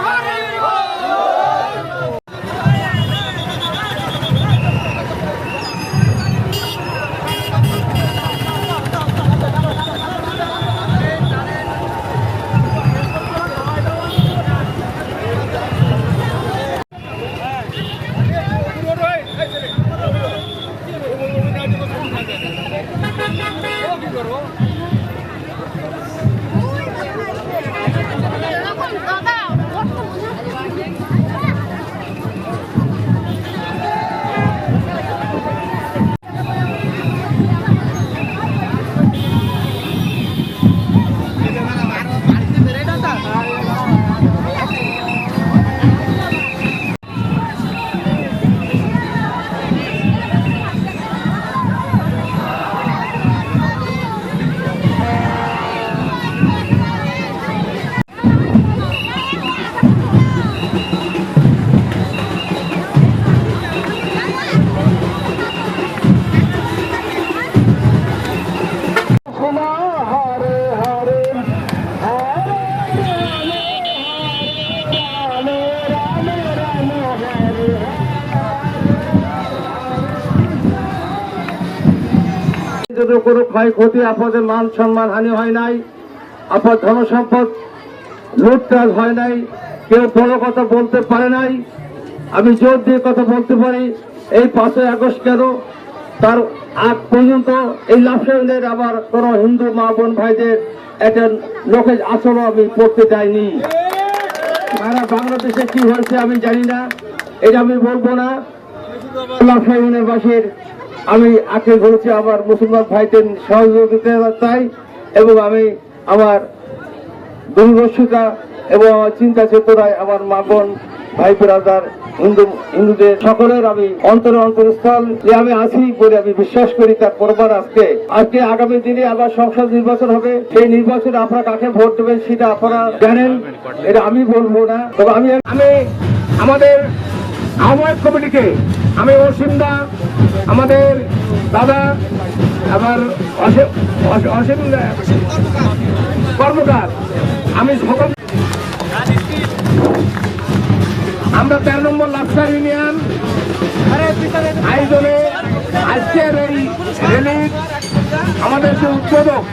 Hallelujah! যদি কোনো ক্ষয়ক্ষতি, আপনাদের মান সম্মান, হানি হয় নাই, আপনার ধন সম্পদ লুটতরাজ হয় নাই, কেউ বড় কথা বলতে পারে নাই, আমি জোর দিয়ে কথা বলতে পারি, এই পাঁচই আগস্ট কেন? তার আগ পর্যন্ত এই লাফসাইনের আবার কোন হিন্দু মা বোন ভাইদের একটা লোকের আচরণ আমি পড়তে চাইনি সারা বাংলাদেশে কি হয়েছে আমি জানি না, এটা আমি বলব না। লাফসাইনের বাসীর আমি আঁকে ঘুরেছি আমার মুসলমান ভাইদের সহযোগিতা চাই এবং আমি আমার দূরদর্শিতা এবং আমার চিন্তা চেতনায় আমার মা বোন, ভাই ব্রাদার, হিন্দু, হিন্দুদের সকলের আমি অন্তরে অন্তরস্থল যে আমি আছি বলে আমি বিশ্বাস করি তার করবার আজকে। আজকে আগামী দিনে আবার সংসদ নির্বাচন হবে। সেই নির্বাচনে আপনারা কাকে ভোট দেবেন সেটা আপনারা জানেন। এটা আমি বলব না। তবে আমি আমি আমাদের আহ্বায়ক কমিটিকে আমি অসীম দা আমাদের দাদা, আমার অসীম কর্মকার। আমি সকল আমরা তেরো নম্বর লাফসার ইউনিয়ন। আয়োজনে আজকের এই আমাদের যে উদ্বোধক